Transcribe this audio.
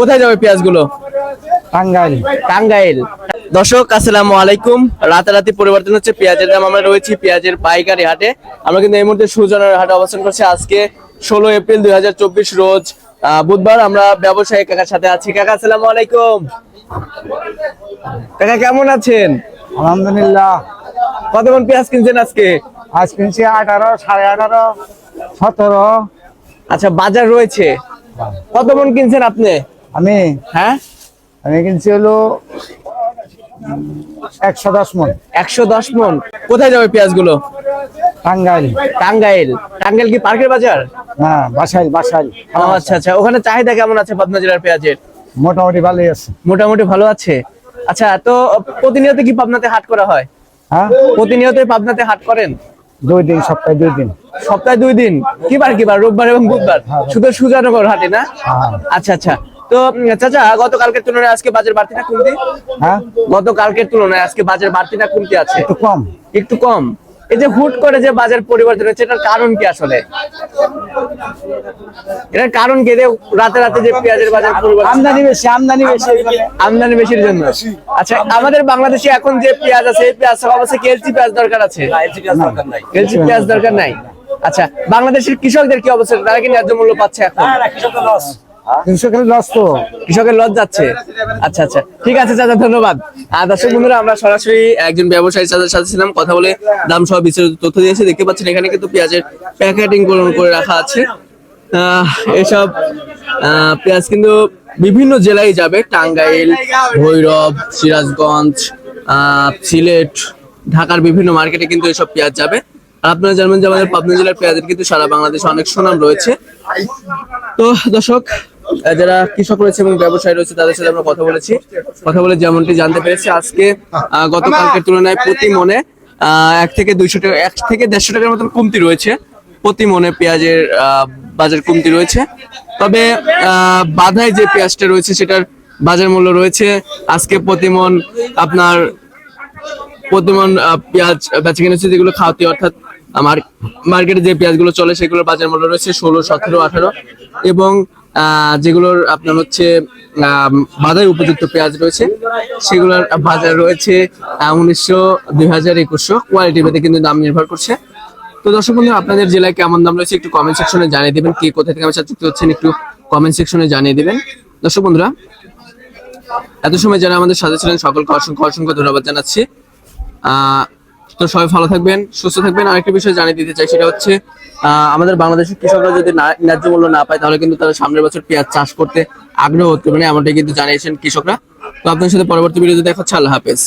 কোথায় যাবে পেঁয়াজগুলো? টাঙ্গাইল। টাঙ্গাইল। দর্শক আসসালামু আলাইকুম। রাতারাতি পরিবর্তন হচ্ছে পেঁয়াজের দাম আমরা রয়েছি পেঁয়াজের পাইকারি হাটে। আমরা কিন্তু এই মুহূর্তে সুজনের হাটে অবস্থান করছি। আজকে ষোলো এপ্রিল দুই হাজার চব্বিশ রোজ বুধবার আমরা ব্যবসায়ী কাকার সাথে আছি। কাকা আসসালামু আলাইকুম। কাকা কেমন আছেন? আলহামদুলিল্লাহ। কত মন পেঁয়াজ কিনছেন আজকে? আজ কিনছি আঠারো সাড়ে আঠারো সতেরো। আচ্ছা বাজার রয়েছে। কত মন কিনছেন আপনি? আমি? হ্যাঁ? আমি কিনছি হলো একশো দশ মন। একশো দশ মন। কোথায় যাবে পেঁয়াজগুলো? টাঙ্গাইল। টাঙ্গাইল। টাঙ্গাইল কি পার্কের বাজার? না বাসাইল বাসাইল। আচ্ছা আচ্ছা। ওখানে চাহিদা কেমন আছে পাবনা জেলার পেঁয়াজের? মোটামুটি ভালোই আছে। মোটামুটি ভালো আছে? আচ্ছা তো প্রতিনিয়ত কি পাবনাতে হাট করা হয়? হ্যাঁ? প্রতিনিয়ত পাবনাতে হাট করেন? দুই দিন সপ্তাহে দুই দিন। সপ্তাহে দুই দিন? কি বার কি বার? রোববার এবং বুধবার? শুধু সুজানগর হাটে না? হ্যাঁ। আচ্ছা আচ্ছা। তো চাচা গতকালকের তুলনায় আজকে বাজার বাড়তিটা কমতি? হ্যাঁ? গতকালকের তুলনায় আজকে বাজার বাড়তি না কমতি আছে। একটু কম। একটু কম। এই যে হুট করে যে বাজার পরিবর্তন হচ্ছে এটার কারণ কি আসলে? এটার কারণ কি? রাতে রাতে যে পেঁয়াজের বাজার পরিবর্তন আমদানি বেশি আমদানি বেশি আমদানি বেশির জন্য। আচ্ছা আমাদের বাংলাদেশে এখন যে পেঁয়াজ আছে এই পেঁয়াজ সব অবশ্যই কেলচি পেঁয়াজ দরকার আছে? কেলচি পেঁয়াজ দরকার নাই। আচ্ছা বাংলাদেশের কৃষকদের কি অবস্থা? তারা কি ন্যায্য মূল্য পাচ্ছে এখন? কিলো লস তো। কৃষকের লস যাচ্ছে। আচ্ছা আচ্ছা। ঠিক আছে, চাচা, ধন্যবাদ। আর দর্শক বন্ধুরা, আমরা সরাসরি একজন ব্যবসায়ী চাচার সাথে ছিলাম, কথা বলে দাম সহ বিস্তারিত তথ্য দিয়েছে। দেখতে পাচ্ছেন, এখানে কিন্তু পেঁয়াজের প্যাকেটিং করে রাখা আছে। এসব পেঁয়াজ কিন্তু বিভিন্ন জেলায় যাবে। টাঙ্গাইল, ভৈরব, সিরাজগঞ্জ সিলেট, ঢাকার বিভিন্ন মার্কেটে কিন্তু এসব পেঁয়াজ যাবে। আপনারা জানবেন যে আমাদের পাবনা জেলার পেঁয়াজের কিন্তু সারা বাংলাদেশে অনেক সুনাম রয়েছে। তো দর্শক যারা কৃষক রয়েছে এবং ব্যবসায়ী রয়েছে, তাদের সাথে আমরা কথা বলেছি। কথা বলে যেমনটি জানতে পেরেছি, আজকে গতকালকের তুলনায় প্রতি মনে এক থেকে দুইশো টাকা, এক থেকে দেড়শো টাকার মতন কমতি রয়েছে। প্রতি মনে পেঁয়াজের বাজার কমতি রয়েছে। তবে বাধায় যে পেঁয়াজটা রয়েছে, সেটার বাজার মূল্য রয়েছে। আজকে প্রতিমন আপনার প্রতিমন পেঁয়াজ বেচে কিনেছে যেগুলো খাওয়াতে, অর্থাৎ আমার মার্কেটে যে পেঁয়াজগুলো চলে, সেগুলোর বাজার মূল্য রয়েছে ষোলো, সতেরো, আঠারো। এবং যেগুলোর আপনার হচ্ছে বাজার উপযুক্ত পেঁয়াজ রয়েছে সেগুলোর বাজার রয়েছে উনিশশো দুই হাজার একুশশো। কোয়ালিটি ভেদে কিন্তু দাম নির্ভর করছে। তো দর্শক বন্ধু আপনাদের জেলায় কেমন দাম রয়েছে একটু কমেন্ট সেকশনে জানিয়ে দেবেন। কে কোথা থেকে আমার সাথে হচ্ছেন একটু কমেন্ট সেকশনে জানিয়ে দেবেন। দর্শক বন্ধুরা এত সময় যারা আমাদের সাথে ছিলেন সকলকে অসংখ্য অসংখ্য ধন্যবাদ জানাচ্ছি। আহ, তো সবাই ভালো থাকবেন, সুস্থ থাকবেন। আরেকটা বিষয় জানিয়ে দিতে চাই, সেটা হচ্ছে আমাদের বাংলাদেশের কৃষকরা যদি ন্যায্য মূল্য না পায়, তাহলে কিন্তু তারা সামনের বছর পেঁয়াজ চাষ করতে আগ্রহ হতে পারে এমনটাই কিন্তু জানিয়েছেন কৃষকরা। তো আপনার সাথে পরবর্তী ভিডিওতে দেখা আল্লাহ হাফেজ।